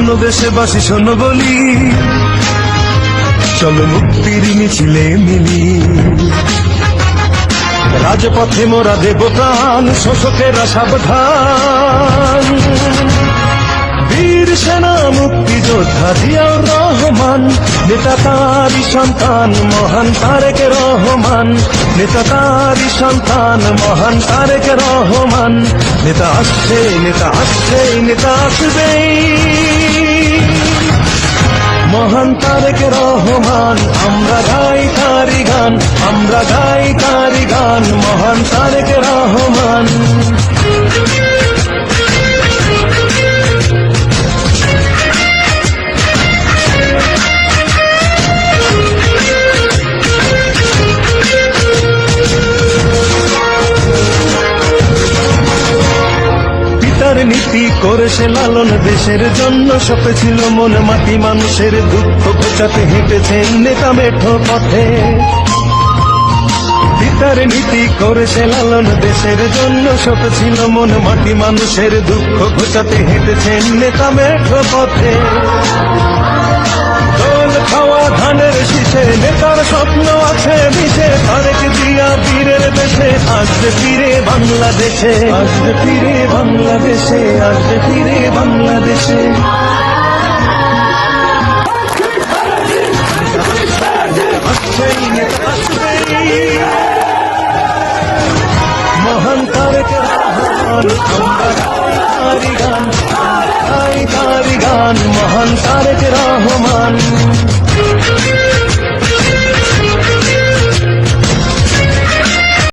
শোনো দেশবাসী, শোনো বলি। চলো মুক্তির মিছিলে মিলি। রাজপথে মোরা দেবতান শোষকেরা সাবধান। বীর সেনা মুক্তিযোদ্ধা জিয়াউর রহমান, নেতা তারি সন্তান, মহান তারেক রহমান। নেতা তারি সন্তান, মহান তারেক রহমান। নেতা আসছে নেতা আসছে, নেতা আসবেই। মহান তারেক রহমান আমরা গাই তারি গান আমরা গাই তারি গান মহান তারেক পিতার নীতি করে সে লালন দেশের জন্য। সপেছিল মন মাটি, মানুষের দুঃখ ঘোচাতে হেঁটেছেন নেতা মেঠো পথে। পিতার নীতি করে সে লালন দেশের জন্য। সপেছিল মন মাটি, মানুষের দুঃখ ঘোচাতে হেঁটেছেন নেতা মেঠো পথে। খাওয়া, ধানের শীষে নেতার স্বপ্ন আছে দেশে আসবে ফিরে বাংলাদেশে আসবে ফিরে বাংলাদেশে, আসবে ফিরে বাংলাদেশে। মহান তারেক গান গান, মহান তারেক রহমান